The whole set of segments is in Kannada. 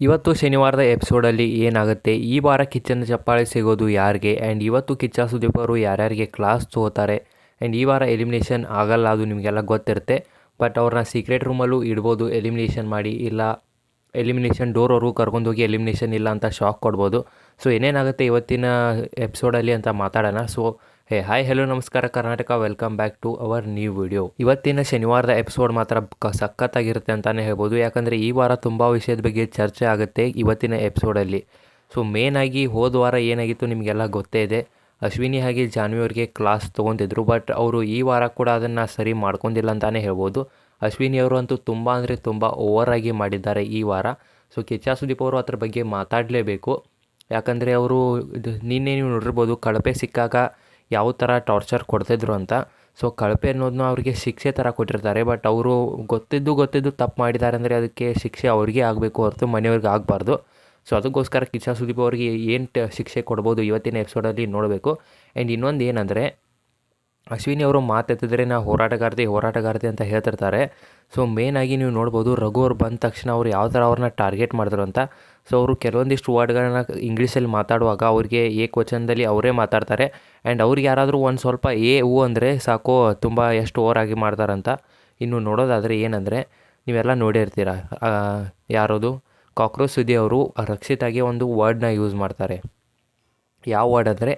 ಇವತ್ತು ಶನಿವಾರದ ಎಪಿಸೋಡಲ್ಲಿ ಏನಾಗುತ್ತೆ? ಈ ವಾರ ಕಿಚ್ಚನ ಚಪ್ಪಾಳೆ ಸಿಗೋದು ಯಾರಿಗೆ? ಆ್ಯಂಡ್ ಇವತ್ತು ಕಿಚ್ಚ ಸುದೀಪ್ ಅವರು ಯಾರ್ಯಾರಿಗೆ ಕ್ಲಾಸ್ ತಗೋತಾರೆ? ಆ್ಯಂಡ್ ಈ ವಾರ ಎಲಿಮಿನೇಷನ್ ಆಗಲ್ಲ ಅದು ನಿಮಗೆಲ್ಲ ಗೊತ್ತಿರುತ್ತೆ. ಬಟ್ ಅವ್ರನ್ನ ಸೀಕ್ರೆಟ್ ರೂಮಲ್ಲೂ ಇಡ್ಬೋದು ಎಲಿಮಿನೇಷನ್ ಮಾಡಿ. ಇಲ್ಲ ಎಲಿಮಿನೇಷನ್ ಡೋರ್ವರೆಗೂ ಕರ್ಕೊಂಡೋಗಿ ಎಲಿಮಿನೇಷನ್ ಇಲ್ಲ ಅಂತ ಶಾಕ್ ಕೊಡ್ಬೋದು. ಸೊ ಏನೇನಾಗುತ್ತೆ ಇವತ್ತಿನ ಎಪಿಸೋಡಲ್ಲಿ ಅಂತ ಮಾತಾಡೋಣ. ಸೊ ಹೇ ಹಾಯ್ ಹೆಲೋ ನಮಸ್ಕಾರ, Karnataka. Welcome back to our new video ಇವತ್ತಿನ ಶನಿವಾರದ ಎಪಿಸೋಡ್ ಮಾತ್ರ ಸಖತ್ತಾಗಿರುತ್ತೆ ಅಂತಲೇ ಹೇಳ್ಬೋದು. ಯಾಕಂದರೆ ಈ ವಾರ ತುಂಬ ವಿಷಯದ ಬಗ್ಗೆ ಚರ್ಚೆ ಆಗುತ್ತೆ ಇವತ್ತಿನ ಎಪಿಸೋಡಲ್ಲಿ ಸೊ ಮೇನಾಗಿ ಹೋದ ವಾರ ಏನಾಗಿತ್ತು ನಿಮಗೆಲ್ಲ ಗೊತ್ತೇ ಇದೆ. ಅಶ್ವಿನಿ ಹಾಗೆ ಜಾನ್ವಿ ಅವರಿಗೆ ಕ್ಲಾಸ್ ತೊಗೊತಿದ್ರು ಬಟ್ ಅವರು ಈ ವಾರ ಕೂಡ ಅದನ್ನು ಸರಿ ಮಾಡ್ಕೊಂಡಿಲ್ಲ ಅಂತಲೇ ಹೇಳ್ಬೋದು. ಅಶ್ವಿನಿ ಅವರು ಅಂತೂ ತುಂಬ ಅಂದರೆ ತುಂಬ ಓವರಾಗಿ ಆಗಿ ಮಾಡಿದ್ದಾರೆ ಈ ವಾರ. ಸೊ ಕೆಚ್ಚಾ ಸುದೀಪ್ ಅವರು ಅದ್ರ ಬಗ್ಗೆ ಮಾತಾಡಲೇಬೇಕು. ಯಾಕಂದರೆ ಅವರು ನಿನ್ನೆ ನೀವು ನೋಡಿರ್ಬೋದು, ಕಳಪೆ ಸಿಕ್ಕಾಗ ಯಾವ ಥರ ಟಾರ್ಚರ್ ಕೊಡ್ತಿದ್ರು ಅಂತ. ಸೊ ಕಳಪೆ ಅನ್ನೋದನ್ನ ಅವರಿಗೆ ಶಿಕ್ಷೆ ಥರ ಕೊಟ್ಟಿರ್ತಾರೆ. ಬಟ್ ಅವರು ಗೊತ್ತಿದ್ದು ಗೊತ್ತಿದ್ದು ತಪ್ಪು ಮಾಡಿದ್ದಾರೆ ಅಂದರೆ ಅದಕ್ಕೆ ಶಿಕ್ಷೆ ಅವ್ರಿಗೆ ಆಗಬೇಕು ಹೊರತು ಮನೆಯವ್ರಿಗೆ ಆಗಬಾರ್ದು. ಸೊ ಅದಕ್ಕೋಸ್ಕರ ಕಿಚ್ಚ ಸುದೀಪ್ ಅವರಿಗೆ ಏನು ಶಿಕ್ಷೆ ಕೊಡ್ಬೋದು ಇವತ್ತಿನ ಎಪಿಸೋಡಲ್ಲಿ ನೋಡಬೇಕು. ಆ್ಯಂಡ್ ಇನ್ನೊಂದು ಏನಂದರೆ ಅಶ್ವಿನಿ ಅವರು ಮಾತೆತ್ತಿದ್ರೆ ನಾ ಹೋರಾಟಗಾರ್ತಿ ಹೋರಾಟಗಾರ್ತಿ ಅಂತ ಹೇಳ್ತಿರ್ತಾರೆ. ಸೊ ಮೇನಾಗಿ ನೀವು ನೋಡ್ಬೋದು ರಘು ಅವ್ರು ಬಂದ ತಕ್ಷಣ ಅವ್ರು ಯಾವ ಥರ ಅವ್ರನ್ನ ಟಾರ್ಗೆಟ್ ಮಾಡಿದ್ರು ಅಂತ. ಸೊ ಅವರು ಕೆಲವೊಂದಿಷ್ಟು ವರ್ಡ್ಗಳನ್ನ ಇಂಗ್ಲೀಷಲ್ಲಿ ಮಾತಾಡುವಾಗ ಅವ್ರಿಗೆ ಏಕವಚನದಲ್ಲಿ ಅವರೇ ಮಾತಾಡ್ತಾರೆ. ಆ್ಯಂಡ್ ಅವ್ರಿಗೆ ಯಾರಾದರೂ ಒಂದು ಸ್ವಲ್ಪ ಎ ಊ ಅಂದರೆ ಸಾಕು, ತುಂಬ ಎಷ್ಟು ಓವರಾಗಿ ಆಗಿ ಮಾಡ್ತಾರಂತ. ಇನ್ನು ನೋಡೋದಾದರೆ ಏನಂದರೆ, ನೀವೆಲ್ಲ ನೋಡಿರ್ತೀರ ಯಾರದು? ಕಾಕ್ರೋಚ್ ಸುದ್ದಿ ಅವರು ರಕ್ಷಿತಾಗಿ ಒಂದು ವರ್ಡ್ನ ಯೂಸ್ ಮಾಡ್ತಾರೆ. ಯಾವ ವರ್ಡ್ ಅಂದರೆ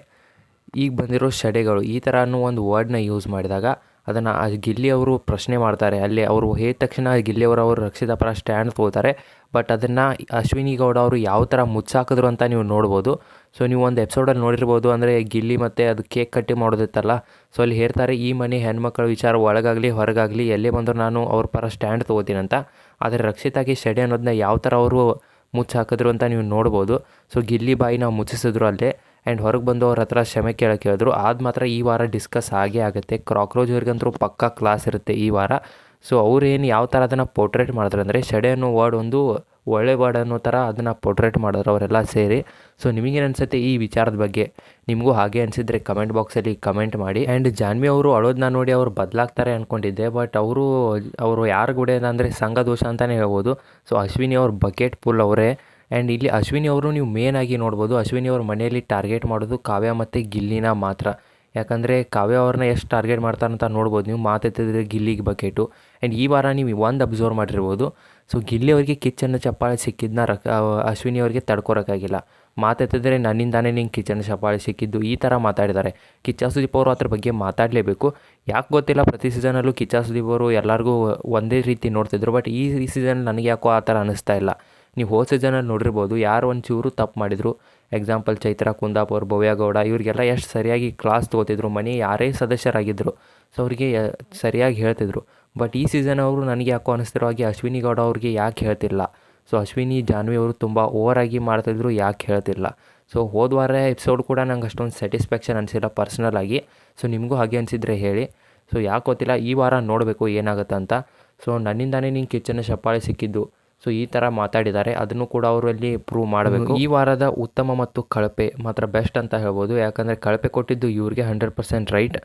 ಈಗ ಬಂದಿರೋ ಶಡೆಗಳು ಈ ಥರ ಅನ್ನೋ ಒಂದು ವರ್ಡ್ನ ಯೂಸ್ ಮಾಡಿದಾಗ ಅದನ್ನು ಆ ಗಿಲ್ಲಿ ಅವರು ಪ್ರಶ್ನೆ ಮಾಡ್ತಾರೆ. ಅಲ್ಲಿ ಅವರು ಹೇಳಿದ ತಕ್ಷಣ ಗಿಲ್ಲಿ ಅವರು ಅವರು ರಕ್ಷಿತ ಪರ ಸ್ಟ್ಯಾಂಡ್ ತಗೋತಾರೆ. ಬಟ್ ಅದನ್ನು ಅಶ್ವಿನಿ ಗೌಡ ಅವರು ಯಾವ ಥರ ಮುಚ್ಚಾಕಿದ್ರು ಅಂತ ನೀವು ನೋಡ್ಬೋದು. ಸೊ ನೀವು ಒಂದು ಎಪಿಸೋಡಲ್ಲಿ ನೋಡಿರ್ಬೋದು ಅಂದರೆ ಗಿಲ್ಲಿ ಮತ್ತು ಅದು ಕೇಕ್ ಕಟ್ಟಿ ಮಾಡೋದಿತ್ತಲ್ಲ. ಸೊ ಅಲ್ಲಿ ಹೇಳ್ತಾರೆ, ಈ ಮನೆ ಹೆಣ್ಮಕ್ಳ ವಿಚಾರ ಒಳಗಾಗಲಿ, ಹೊರಗಾಗಲಿ, ಎಲ್ಲೇ ಬಂದರೂ ನಾನು ಅವ್ರ ಪರ ಸ್ಟ್ಯಾಂಡ್ ತೊಗೋತೀನಿ ಅಂತ. ಆದರೆ ರಕ್ಷಿತಾಗಿ ಸೆಡೆ ಅನ್ನೋದನ್ನ ಯಾವ ಥರ ಅವರು ಮುಚ್ಚಾಕಿದ್ರು ಅಂತ ನೀವು ನೋಡ್ಬೋದು. ಸೊ ಗಿಲ್ಲಿ ಬಾಯಿ ನಾವು ಮುಚ್ಚಿಸಿದ್ರು ಅಲ್ಲೇ. ಆ್ಯಂಡ್ ಹೊರಗೆ ಬಂದು ಅವ್ರ ಹತ್ರ ಕ್ಷಮೆ ಕೇಳಕ್ಕೆ ಹೇಳಿದ್ರು. ಆದ ಮಾತ್ರ ಈ ವಾರ ಡಿಸ್ಕಸ್ ಆಗೇ ಆಗುತ್ತೆ. ಕ್ರಾಕ್ರೋಜ್ ಅವ್ರಿಗಂತೂ ಪಕ್ಕಾ ಕ್ಲಾಸ್ ಇರುತ್ತೆ ಈ ವಾರ. ಸೊ ಅವ್ರೇನು ಯಾವ ಥರ ಅದನ್ನು ಪೋರ್ಟ್ರೇಟ್ ಮಾಡಿದ್ರು ಅಂದರೆ, ಶಡೆ ಅನ್ನೋ ವರ್ಡ್ ಒಂದು ಒಳ್ಳೆ ವರ್ಡ್ ಅನ್ನೋ ಥರ ಅದನ್ನು ಪೋರ್ಟ್ರೇಟ್ ಮಾಡಿದ್ರು ಅವರೆಲ್ಲ ಸೇರಿ. ಸೊ ನಿಮಗೇನು ಅನಿಸುತ್ತೆ ಈ ವಿಚಾರದ ಬಗ್ಗೆ? ನಿಮಗೂ ಹಾಗೆ ಅನಿಸಿದರೆ ಕಮೆಂಟ್ ಬಾಕ್ಸಲ್ಲಿ ಕಮೆಂಟ್ ಮಾಡಿ. ಆ್ಯಂಡ್ ಜಾನ್ವಿ ಅವರು ಅಳೋದನ್ನ ನೋಡಿ ಅವರು ಬದಲಾಗ್ತಾರೆ ಅಂದ್ಕೊಂಡಿದ್ದೆ ಬಟ್ ಅವರು ಅವರು ಯಾರು ಕೂಡ ಅಂದರೆ ಸಂಘ ದೋಷ ಅಂತಲೇ ಹೇಳ್ಬೋದು. ಸೊ ಅಶ್ವಿನಿ ಅವ್ರ ಬಕೆಟ್ ಪುಲ್ ಅವರೇ. ಆ್ಯಂಡ್ ಇಲ್ಲಿ ಅಶ್ವಿನಿ ಅವರು ನೀವು ಮೇನ್ ಆಗಿ ನೋಡ್ಬೋದು. ಅಶ್ವಿನಿ ಅವ್ರ ಮನೆಯಲ್ಲಿ ಟಾರ್ಗೆಟ್ ಮಾಡೋದು ಕಾವ್ಯ ಮತ್ತು ಗಿಲ್ಲಿನ ಮಾತ್ರ. ಯಾಕಂದರೆ ಕಾವ್ಯ ಅವ್ರನ್ನ ಎಷ್ಟು ಟಾರ್ಗೆಟ್ ಮಾಡ್ತಾರೆ ಅಂತ ನೋಡ್ಬೋದು. ನೀವು ಮಾತೆತ್ತಿದ್ರೆ ಗಿಲ್ಲಿಗೆ ಬಕೆಟು ಆ್ಯಂಡ್ ಈ ವಾರ ನೀವು ಒಂದು ಅಬ್ಸರ್ವ್ ಮಾಡಿರ್ಬೋದು. ಸೊ ಗಿಲ್ಲಿ ಅವರಿಗೆ ಕಿಚನ್ ಚಪ್ಪಾಳೆ ಸಿಕ್ಕಿದ್ದನ್ನ ರಕ್ ಅಶ್ವಿನಿ ಅವರಿಗೆ ತಡ್ಕೊರೋಕ್ಕಾಗಿಲ್ಲ. ಮಾತೆತ್ತಿದ್ರೆ ನನ್ನಿಂದಾನೇ ನಿಂಗೆ ಕಿಚನ್ ಚಪ್ಪಾಳೆ ಸಿಕ್ಕಿದ್ದು. ಈ ಥರ ಮಾತಾಡಿದ್ದಾರೆ. ಕಿಚ್ಚ ಸುದೀಪ್ ಅವರು ಅದ್ರ ಬಗ್ಗೆ ಮಾತಾಡಲೇಬೇಕು. ಯಾಕೆ ಗೊತ್ತಿಲ್ಲ, ಪ್ರತಿ ಸೀಸನಲ್ಲೂ ಕಿಚ್ಚ ಸುದೀಪ್ ಅವರು ಎಲ್ಲರಿಗೂ ಒಂದೇ ರೀತಿ ನೋಡ್ತಿದ್ರು. ಬಟ್ ಈ ಸೀಸನ್ ನನಗೆ ಯಾಕೋ ಆ ಥರ ಅನ್ನಿಸ್ತಾ ಇಲ್ಲ. ನೀವು ಹೋದ ಸೀಸನಲ್ಲಿ ನೋಡಿರ್ಬೋದು, ಯಾರು ಒಂಚೂರು ತಪ್ಪು ಮಾಡಿದರು. ಎಕ್ಸಾಂಪಲ್ ಚೈತ್ರ, ಕುಂದಾಪುರ್, ಭವ್ಯಗೌಡ, ಇವರಿಗೆಲ್ಲ ಎಷ್ಟು ಸರಿಯಾಗಿ ಕ್ಲಾಸ್ ತೊಗೋತಿದ್ರು, ಮನೆ ಯಾರೇ ಸದಸ್ಯರಾಗಿದ್ದರು ಸೊ ಅವರಿಗೆ ಸರಿಯಾಗಿ ಹೇಳ್ತಿದ್ರು. ಬಟ್ ಈ ಸೀಸನ್ ಅವರು ನನಗೆ ಯಾಕೋ ಅನಿಸ್ತಿರೋ ಹಾಗೆ ಅಶ್ವಿನಿ ಗೌಡ ಅವ್ರಿಗೆ ಯಾಕೆ ಹೇಳ್ತಿಲ್ಲ? ಸೊ ಅಶ್ವಿನಿ, ಜಾನ್ವಿ ಅವರು ತುಂಬ ಓವರಾಗಿ ಮಾಡ್ತಿದ್ರು, ಯಾಕೆ ಹೇಳ್ತಿಲ್ಲ? ಸೊ ಹೋದ ವಾರ ಎಪಿಸೋಡ್ ಕೂಡ ನಂಗೆ ಅಷ್ಟೊಂದು ಸ್ಯಾಟಿಸ್ಫ್ಯಾಕ್ಷನ್ ಅನಿಸಿಲ್ಲ ಪರ್ಸ್ನಲ್ ಆಗಿ. ಸೊ ನಿಮಗೂ ಹಾಗೆ ಅನಿಸಿದ್ರೆ ಹೇಳಿ. ಸೊ ಯಾಕೆ ಗೊತ್ತಿಲ್ಲ, ಈ ವಾರ ನೋಡಬೇಕು ಏನಾಗುತ್ತೆ ಅಂತ ಸೊ ನನ್ನಿಂದಾನೇ ನಿಂಗೆ ಕಿಚನ್ನ ಚಪ್ಪಾಳೆ ಸಿಕ್ಕಿದ್ದು. ಸೊ ಈ ಥರ ಮಾತಾಡಿದ್ದಾರೆ. ಅದನ್ನು ಕೂಡ ಅವರಲ್ಲಿ ಪ್ರೂವ್ ಮಾಡಬೇಕು. ಈ ವಾರದ ಉತ್ತಮ ಮತ್ತು ಕಳಪೆ ಮಾತ್ರ ಬೆಸ್ಟ್ ಅಂತ ಹೇಳ್ಬೋದು. ಯಾಕಂದರೆ ಕಳಪೆ ಕೊಟ್ಟಿದ್ದು ಇವ್ರಿಗೆ ಹಂಡ್ರೆಡ್ ಪರ್ಸೆಂಟ್ ರೈಟ್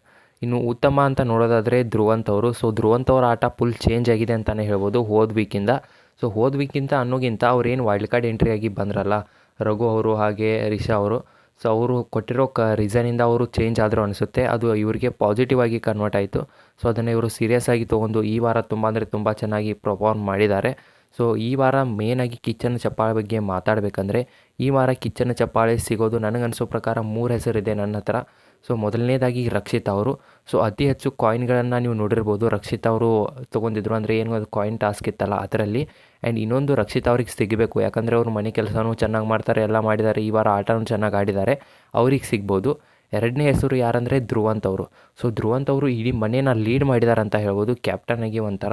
ಇನ್ನು ಉತ್ತಮ ಅಂತ ನೋಡೋದಾದರೆ ಧ್ರುವಂತ್ ಅವರು. ಸೊ ಧ್ರುವಂತ್ ಅವರ ಆಟ ಫುಲ್ ಚೇಂಜ್ ಆಗಿದೆ ಅಂತಲೇ ಹೇಳ್ಬೋದು ಹೋದ ವೀಕಿಂದ ಸೊ ಹೋದ ವೀಕಿಂತ ಅನ್ನೋಗಿಂತ ಅವ್ರೇನು ವೈಲ್ಡ್ ಕಾರ್ಡ್ ಎಂಟ್ರಿ ಆಗಿ ಬಂದ್ರಲ್ಲ, ರಘು ಅವರು ಹಾಗೆ ರಿಷಾ ಅವರು. ಸೊ ಅವರು ಕೊಟ್ಟಿರೋ ಕ ರೀಸನಿಂದ ಅವರು ಚೇಂಜ್ ಆದರೂ ಅನಿಸುತ್ತೆ. ಅದು ಇವರಿಗೆ ಪಾಸಿಟಿವ್ ಆಗಿ ಕನ್ವರ್ಟ್ ಆಯಿತು. ಸೊ ಅದನ್ನು ಇವರು ಸೀರಿಯಸ್ ಆಗಿ ತೊಗೊಂಡು ಈ ವಾರ ತುಂಬ ಅಂದರೆ ತುಂಬ ಚೆನ್ನಾಗಿ ಪರ್ಫಾರ್ಮ್ ಮಾಡಿದ್ದಾರೆ. ಸೊ ಈ ವಾರ ಮೇನಾಗಿ ಕಿಚ್ಚನ ಚಪ್ಪಾಳೆ ಬಗ್ಗೆ ಮಾತಾಡಬೇಕಂದ್ರೆ, ಈ ವಾರ ಕಿಚ್ಚನ ಚಪ್ಪಾಳೆ ಸಿಗೋದು ನನಗನ್ಸೋ ಪ್ರಕಾರ ಮೂರು ಹೆಸರಿದೆ ನನ್ನ ಹತ್ರ. ಸೊ ಮೊದಲನೇದಾಗಿ ರಕ್ಷಿತ್ ಅವರು. ಸೊ ಅತಿ ಹೆಚ್ಚು ಕಾಯಿನ್ಗಳನ್ನು ನೀವು ನೋಡಿರ್ಬೋದು. ರಕ್ಷಿತ್ ಅವರು ತೊಗೊಂಡಿದ್ರು ಅಂದರೆ ಏನು ಅದು ಕಾಯಿನ್ ಟಾಸ್ಕ್ ಇತ್ತಲ್ಲ ಅದರಲ್ಲಿ. ಆ್ಯಂಡ್ ಇನ್ನೊಂದು ರಕ್ಷಿತ್ ಅವ್ರಿಗೆ ಸಿಗಬೇಕು. ಯಾಕಂದರೆ ಅವರು ಮನೆ ಕೆಲಸನೂ ಚೆನ್ನಾಗಿ ಮಾಡ್ತಾರೆ, ಎಲ್ಲ ಮಾಡಿದ್ದಾರೆ. ಈ ವಾರ ಆಟನೂ ಚೆನ್ನಾಗಿ ಆಡಿದ್ದಾರೆ. ಅವ್ರಿಗೆ ಸಿಗ್ಬೋದು. ಎರಡನೇ ಹೆಸರು ಯಾರಂದರೆ ಧ್ರುವಂತ್ ಅವರು. ಸೊ ಧ್ರುವಂತ್ ಅವರು ಇಡೀ ಮನೇನ ಲೀಡ್ ಮಾಡಿದ್ದಾರೆ ಅಂತ ಹೇಳ್ಬೋದು. ಕ್ಯಾಪ್ಟನ್ ಆಗಿ ಒಂಥರ.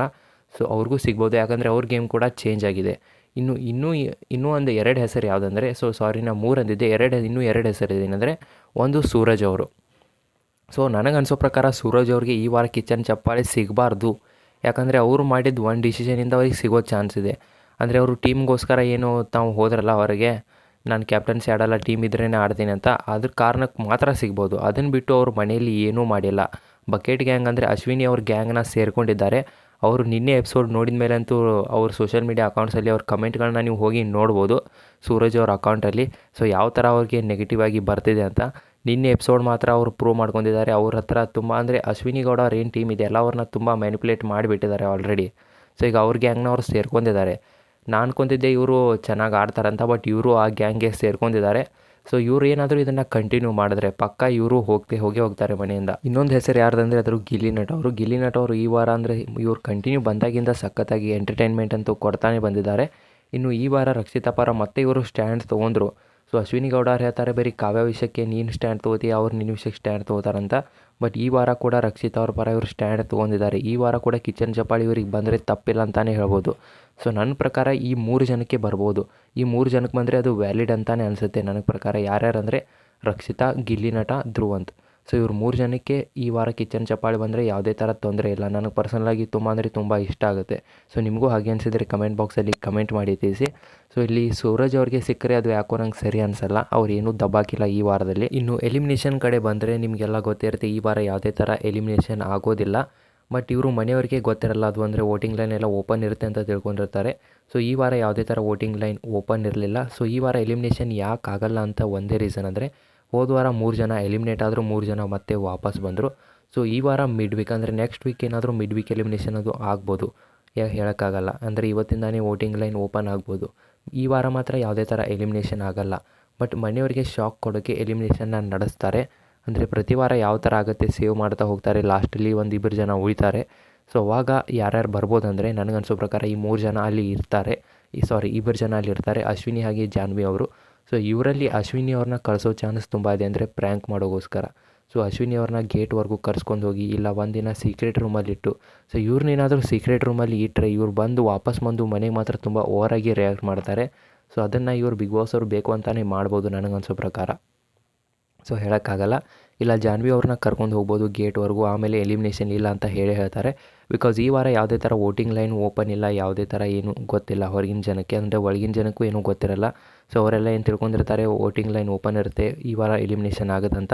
ಸೊ ಅವ್ರಿಗೂ ಸಿಗ್ಬೋದು. ಯಾಕಂದರೆ ಅವ್ರ ಗೇಮ್ ಕೂಡ ಚೇಂಜ್ ಆಗಿದೆ. ಇನ್ನು, ಇನ್ನೂ ಇನ್ನೂ ಒಂದು ಎರಡು ಹೆಸರು ಯಾವುದಂದರೆ ಸೊ ಸಾರಿ ನಾ ಮೂರು ಅಂದಿದ್ದೆ ಎರಡು, ಇನ್ನೂ ಎರಡು ಹೆಸರು ಏನಂದರೆ, ಒಂದು ಸೂರಜ್ ಅವರು. ಸೊ ನನಗೆ ಅನಿಸೋ ಪ್ರಕಾರ ಸೂರಜ್ ಅವ್ರಿಗೆ ಈ ವಾರ ಕಿಚನ್ ಚಪ್ಪಾಳೆ ಸಿಗಬಾರ್ದು. ಯಾಕಂದರೆ ಅವರು ಮಾಡಿದ ಒಂದು ಡಿಸಿಷನಿಂದ ಅವ್ರಿಗೆ ಸಿಗೋ ಚಾನ್ಸ್ ಇದೆ. ಅಂದರೆ ಅವರು ಟೀಮ್ಗೋಸ್ಕರ ಏನು ತಾವು ಹೋದ್ರಲ್ಲ ಅವರಿಗೆ ನಾನು ಕ್ಯಾಪ್ಟನ್ಸಿ ಆಡಲ್ಲ ಟೀಮ್ ಇದ್ರೇ ಆಡ್ತೀನಿ ಅಂತ. ಅದ್ರ ಕಾರಣಕ್ಕೆ ಮಾತ್ರ ಸಿಗ್ಬೋದು. ಅದನ್ನು ಬಿಟ್ಟು ಅವರು ಮನೆಯಲ್ಲಿ ಏನೂ ಮಾಡಿಲ್ಲ. ಬಕೆಟ್ ಗ್ಯಾಂಗ್ ಅಂದರೆ ಅಶ್ವಿನಿ ಅವ್ರ ಗ್ಯಾಂಗ್ನ ಸೇರ್ಕೊಂಡಿದ್ದಾರೆ. ಅವರು ನಿನ್ನೆ ಎಪಿಸೋಡ್ ನೋಡಿದ ಮೇಲೆ ಅಂತೂ ಅವ್ರ ಸೋಷಿಯಲ್ ಮೀಡಿಯಾ ಅಕೌಂಟ್ಸಲ್ಲಿ ಅವ್ರ ಕಮೆಂಟ್ಗಳನ್ನ ನೀವು ಹೋಗಿ ನೋಡ್ಬೋದು, ಸೂರಜ್ ಅವ್ರ ಅಕೌಂಟಲ್ಲಿ ಸೊ ಯಾವ ಥರ ಅವ್ರಿಗೆ ನೆಗೆಟಿವ್ ಆಗಿ ಬರ್ತಿದೆ ಅಂತ ನಿನ್ನೆ ಎಪಿಸೋಡ್ ಮಾತ್ರ ಅವರು ಪ್ರೂವ್ ಮಾಡ್ಕೊಂಡಿದ್ದಾರೆ. ಅವ್ರ ಹತ್ರ ತುಂಬ ಅಂದರೆ ಅಶ್ವಿನಿ ಗೌಡ ಅವ್ರ ಏನು ಟೀಮ್ ಇದೆ, ಎಲ್ಲ ಅವ್ರನ್ನ ತುಂಬ ಮ್ಯಾನಿಪುಲೇಟ್ ಮಾಡಿಬಿಟ್ಟಿದ್ದಾರೆ ಆಲ್ರೆಡಿ ಸೊ ಈಗ ಅವ್ರ ಗ್ಯಾಂಗ್ನ ಅವ್ರು ಸೇರ್ಕೊಂಡಿದ್ದಾರೆ. ನಾನು ಅನ್ಕೊಂತಿದ್ದೆ ಇವರು ಚೆನ್ನಾಗಿ ಆಡ್ತಾರಂತ ಬಟ್ ಇವರು ಆ ಗ್ಯಾಂಗ್ಗೆ ಸೇರ್ಕೊಂಡಿದ್ದಾರೆ. ಸೊ ಇವ್ರು ಏನಾದರೂ ಇದನ್ನು ಕಂಟಿನ್ಯೂ ಮಾಡಿದ್ರೆ ಪಕ್ಕ ಇವರು ಹೋಗ್ತಿ ಹೋಗೇ ಹೋಗ್ತಾರೆ ಮನೆಯಿಂದ. ಇನ್ನೊಂದು ಹೆಸರು ಯಾರ್ದಂದರೆ ಅದ್ರ ಗಿಲ್ಲಿ ನಟ. ಅವರು ಗಿಲ್ಲಿ ನಟ ಅವರು ಈ ವಾರ ಅಂದರೆ ಇವ್ರು ಕಂಟಿನ್ಯೂ ಬಂದಾಗಿಂದ ಸಖತ್ತಾಗಿ ಎಂಟರ್ಟೈನ್ಮೆಂಟ್ ಅಂತೂ ಕೊಡ್ತಾನೆ ಬಂದಿದ್ದಾರೆ. ಇನ್ನು ಈ ವಾರ ರಕ್ಷಿತಾ ಪರ ಮತ್ತೆ ಇವರು ಸ್ಟ್ಯಾಂಡ್ಸ್ ತೊಗೊಂಡ್ರು. ಸೊ ಅಶ್ವಿನಿ ಗೌಡ ಅವ್ರು ಹೇಳ್ತಾರೆ, ಬರೀ ಕಾವ್ಯ ವಿಷಯಕ್ಕೆ ನೀನು ಸ್ಟ್ಯಾಂಡ್ ತೊಗೋತೀಯ ಅವ್ರು ನಿನ್ನ ವಿಷಯಕ್ಕೆ ಸ್ಟ್ಯಾಂಡ್ ತೊಗೋತಾರಂತ. ಬಟ್ ಈ ವಾರ ಕೂಡ ರಕ್ಷಿತ್ ಅವ್ರ ಪರ ಇವರು ಸ್ಟ್ಯಾಂಡ್ ತೊಗೊಂಡಿದ್ದಾರೆ. ಈ ವಾರ ಕೂಡ ಕಿಚನ್ ಚಪಾಳಿ ಇವ್ರಿಗೆ ಬಂದರೆ ತಪ್ಪಿಲ್ಲ ಅಂತಲೇ ಹೇಳ್ಬೋದು. ಸೊ ನನ್ನ ಪ್ರಕಾರ ಈ ಮೂರು ಜನಕ್ಕೆ ಬರ್ಬೋದು. ಈ ಮೂರು ಜನಕ್ಕೆ ಬಂದರೆ ಅದು ವ್ಯಾಲಿಡ್ ಅಂತಲೇ ಅನಿಸುತ್ತೆ. ನನ್ನ ಪ್ರಕಾರ ಯಾರ್ಯಾರು ಅಂದರೆ ರಕ್ಷಿತಾ, ಗಿಲ್ಲಿ ನಟ ಧ್ರುವ್ ಅಂತ ಸೊ ಇವ್ರು ಮೂರು ಜನಕ್ಕೆ ಈ ವಾರ ಕಿಚನ್ ಚಪ್ಪಾಳೆ ಬಂದರೆ ಯಾವುದೇ ಥರ ತೊಂದರೆ ಇಲ್ಲ. ನನಗೆ ಪರ್ಸನಲಾಗಿ ತುಂಬ ಅಂದರೆ ತುಂಬ ಇಷ್ಟ ಆಗುತ್ತೆ. ಸೊ ನಿಮಗೂ ಹಾಗೆ ಅನಿಸಿದರೆ ಕಮೆಂಟ್ ಬಾಕ್ಸಲ್ಲಿ ಕಮೆಂಟ್ ಮಾಡಿ ತಿಳಿಸಿ. ಸೊ ಇಲ್ಲಿ ಸೂರಜ್ ಅವ್ರಿಗೆ ಸಿಕ್ಕರೆ ಅದು ಯಾಕೋ ನಂಗೆ ಸರಿ ಅನಿಸಲ್ಲ. ಅವ್ರು ಏನೂ ದಬ್ಬಾಕಿಲ್ಲ ಈ ವಾರದಲ್ಲಿ. ಇನ್ನು ಎಲಿಮಿನೇಷನ್ ಕಡೆ ಬಂದರೆ ನಿಮಗೆಲ್ಲ ಗೊತ್ತಿರುತ್ತೆ, ಈ ವಾರ ಯಾವುದೇ ಥರ ಎಲಿಮಿನೇಷನ್ ಆಗೋದಿಲ್ಲ. ಬಟ್ ಇವರು ಮನೆಯವರಿಗೆ ಗೊತ್ತಿರಲ್ಲ, ಅದು ಅಂದರೆ ವೋಟಿಂಗ್ ಲೈನ್ ಎಲ್ಲ ಓಪನ್ ಇರುತ್ತೆ ಅಂತ ತಿಳ್ಕೊಂಡಿರ್ತಾರೆ. ಸೊ ಈ ವಾರ ಯಾವುದೇ ಥರ ವೋಟಿಂಗ್ ಲೈನ್ ಓಪನ್ ಇರಲಿಲ್ಲ. ಸೊ ಈ ವಾರ ಎಲಿಮಿನೇಷನ್ ಯಾಕೆ ಆಗಲ್ಲ ಅಂತ ಒಂದೇ ರೀಸನ್ ಅಂದರೆ ಹೋದ ವಾರ ಮೂರು ಜನ ಎಲಿಮಿನೇಟ್ ಆದರೂ ಮೂರು ಜನ ಮತ್ತೆ ವಾಪಸ್ ಬಂದರು. ಸೊ ಈ ವಾರ ಮಿಡ್ ವೀಕ್ ಅಂದರೆ ನೆಕ್ಸ್ಟ್ ವೀಕ್ ಏನಾದರೂ ಮಿಡ್ ವೀಕ್ ಎಲಿಮಿನೇಷನ್ ಅದು ಆಗ್ಬೋದು. ಯಾ, ಹೇಳೋಕ್ಕಾಗಲ್ಲ. ಅಂದರೆ ಇವತ್ತಿಂದಾನೇ ವೋಟಿಂಗ್ ಲೈನ್ ಓಪನ್ ಆಗ್ಬೋದು. ಈ ವಾರ ಮಾತ್ರ ಯಾವುದೇ ಥರ ಎಲಿಮಿನೇಷನ್ ಆಗಲ್ಲ. ಬಟ್ ಮನೆಯವರಿಗೆ ಶಾಕ್ ಕೊಡೋಕ್ಕೆ ಎಲಿಮಿನೇಷನ್ನ ನಡೆಸ್ತಾರೆ. ಅಂದರೆ ಪ್ರತಿ ವಾರ ಯಾವ ಥರ ಆಗುತ್ತೆ ಸೇವ್ ಮಾಡ್ತಾ ಹೋಗ್ತಾರೆ. ಲಾಸ್ಟಲ್ಲಿ ಒಂದು ಇಬ್ಬರು ಜನ ಉಳಿತಾರೆ. ಸೊ ಅವಾಗ ಯಾರ್ಯಾರು ಬರ್ಬೋದು ಅಂದರೆ ನನಗನ್ಸೋ ಪ್ರಕಾರ ಈ ಮೂರು ಜನ ಅಲ್ಲಿ ಇರ್ತಾರೆ. ಈ ಸಾರಿ ಇಬ್ಬರು ಜನ ಅಲ್ಲಿ ಇರ್ತಾರೆ. ಅಶ್ವಿನಿ ಹಾಗೆ ಜಾನ್ವಿ ಅವರು. ಸೊ ಇವರಲ್ಲಿ ಅಶ್ವಿನಿ ಅವ್ರನ್ನ ಕಳಿಸೋ ಚಾನ್ಸ್ ತುಂಬ ಇದೆ ಅಂದರೆ ಪ್ರ್ಯಾಂಕ್ ಮಾಡೋಗೋಸ್ಕರ. ಸೊ ಅಶ್ವಿನಿ ಅವ್ರನ್ನ ಗೇಟ್ವರೆಗೂ ಕರ್ಸ್ಕೊಂಡು ಹೋಗಿ ಇಲ್ಲ ಒಂದಿನ ಸೀಕ್ರೆಟ್ ರೂಮಲ್ಲಿಟ್ಟು ಸೊ ಇವ್ರನ್ನೇನಾದರೂ ಸೀಕ್ರೆಟ್ ರೂಮಲ್ಲಿ ಇಟ್ಟರೆ ಇವ್ರು ಬಂದು ವಾಪಸ್ ಬಂದು ಮನೆಗೆ ಮಾತ್ರ ತುಂಬ ಓವರಾಗಿ ರಿಯಾಕ್ಟ್ ಮಾಡ್ತಾರೆ. ಸೊ ಅದನ್ನು ಇವರು ಬಿಗ್ ಬಾಸ್ ಅವರು ಬೇಕು ಅಂತಲೇ ಮಾಡ್ಬೋದು ನನಗನ್ಸೋ ಪ್ರಕಾರ. ಸೊ ಹೇಳೋಕ್ಕಾಗಲ್ಲ. ಇಲ್ಲ, ಜಾನ್ವಿ ಅವ್ರನ್ನ ಕರ್ಕೊಂಡು ಹೋಗ್ಬೋದು ಗೇಟ್ವರೆಗೂ ಆಮೇಲೆ ಎಲಿಮಿನೇಷನ್ ಇಲ್ಲ ಅಂತ ಹೇಳಿ ಹೇಳ್ತಾರೆ. ಬಿಕಾಸ್ ಈ ವಾರ ಯಾವುದೇ ಥರ ವೋಟಿಂಗ್ ಲೈನ್ ಓಪನ್ ಇಲ್ಲ, ಯಾವುದೇ ಥರ ಏನು ಗೊತ್ತಿಲ್ಲ ಹೊರಗಿನ ಜನಕ್ಕೆ, ಅಂದರೆ ಒಳಗಿನ ಜನಕ್ಕೂ ಏನೂ ಗೊತ್ತಿರಲ್ಲ. ಸೊ ಅವರೆಲ್ಲ ಏನು ತಿಳ್ಕೊಂಡಿರ್ತಾರೆ ವೋಟಿಂಗ್ ಲೈನ್ ಓಪನ್ ಇರುತ್ತೆ, ಈ ವಾರ ಎಲಿಮಿನೇಷನ್ ಆಗೋದಂತ.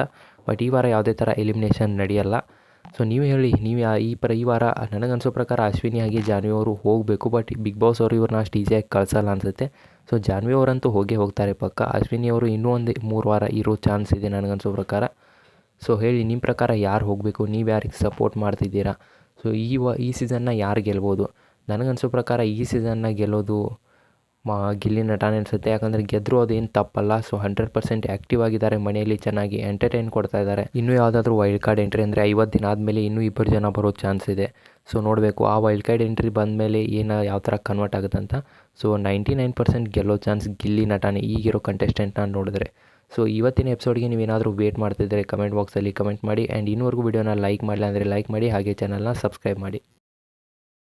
ಬಟ್ ಈ ವಾರ ಯಾವುದೇ ಥರ ಎಲಿಮಿನೇಷನ್ ನಡೆಯಲ್ಲ. ಸೊ ನೀವು ಹೇಳಿ, ನೀವು ಈ ಪ್ರ ಈ ವಾರ ನನಗನ್ಸೋ ಪ್ರಕಾರ ಅಶ್ವಿನಿ ಆಗಿ ಜಾನ್ವಿ ಅವರು ಹೋಗಬೇಕು ಬಟ್ ಬಿಗ್ ಬಾಸ್ ಅವರು ಇವ್ರನ್ನ ಅಷ್ಟು ಈಸಿಯಾಗಿ ಕಳಿಸಲ್ಲ ಅನಿಸುತ್ತೆ. ಸೊ ಜಾನ್ವಿ ಅವರಂತೂ ಹೋಗೇ ಹೋಗ್ತಾರೆ ಪಕ್ಕ. ಅಶ್ವಿನಿ ಅವರು ಇನ್ನೂ ಒಂದು ಮೂರು ವಾರ ಇರೋ ಚಾನ್ಸ್ ಇದೆ ನನಗನ್ಸೋ ಪ್ರಕಾರ. ಸೊ ಹೇಳಿ ನಿಮ್ಮ ಪ್ರಕಾರ ಯಾರು ಹೋಗಬೇಕು? ನೀವು ಯಾರಿಗೆ ಸಪೋರ್ಟ್ ಮಾಡ್ತಿದ್ದೀರಾ? ಸೊ ಈ ವ, ಈ ಸೀಸನ್ನ ಯಾರು ಗೆಲ್ಬೋದು? ನನಗನ್ಸೋ ಪ್ರಕಾರ ಈ ಸೀಸನ್ನ ಗೆಲ್ಲೋದು ಮಾ, ಗಿಲ್ಲಿ ನಟನೇ ಅನಿಸುತ್ತೆ. ಯಾಕಂದರೆ ಗೆದ್ದರೂ ಅದೇನು ತಪ್ಪಲ್ಲ. ಸೊ ಹಂಡ್ರೆಡ್ ಪರ್ಸೆಂಟ್ ಆ್ಯಕ್ಟಿವ್ ಆಗಿದ್ದಾರೆ. ಮನೆಯಲ್ಲಿ ಚೆನ್ನಾಗಿ ಎಂಟರ್ಟೈನ್ ಕೊಡ್ತಾ ಇದ್ದಾರೆ. ಇನ್ನೂ ಯಾವುದಾದ್ರೂ ವೈಲ್ಡ್ ಕಾರ್ಡ್ ಎಂಟ್ರಿ ಅಂದರೆ ಐವತ್ತು ದಿನ ಆದಮೇಲೆ ಇನ್ನೂ ಇಬ್ಬರು ಜನ ಬರೋ ಚಾನ್ಸ್ ಇದೆ. ಸೊ ನೋಡಬೇಕು. ಆ ವೈಲ್ಡ್ ಕಾರ್ಡ್ ಎಂಟ್ರಿ ಬಂದಮೇಲೆ ಏನು ಯಾವ ಥರ ಕನ್ವರ್ಟ್ ಆಗುತ್ತಂತ? ಸೊ ನೈಂಟಿ ನೈನ್ ಪರ್ಸೆಂಟ್ ಗೆಲ್ಲೋ ಚಾನ್ಸ್ ಗಿಲ್ಲಿ ನಟನೇ ಈಗಿರೋ ಕಂಟೆಸ್ಟೆಂಟ್ನ ನೋಡಿದ್ರೆ. ಸೊ ಇವತ್ತಿನ ಎಪಿಸೋಡ್ಗೆ ನೀವೇನಾದರೂ ವೇಟ್ ಮಾಡ್ತಿದ್ದರೆ ಕಮೆಂಟ್ ಬಾಕ್ಸಲ್ಲಿ ಕಮೆಂಟ್ ಮಾಡಿ ಆ್ಯಂಡ್ ಇನ್ನೂವರೆಗೂ ವಿಡಿಯೋನ ಲೈಕ್ ಮಾಡಿಲ್ಲ ಅಂದರೆ ಲೈಕ್ ಮಾಡಿ, ಹಾಗೆ ಚಾನಲ್ನ ಸಬ್ಸ್ಕ್ರೈಬ್ ಮಾಡಿ.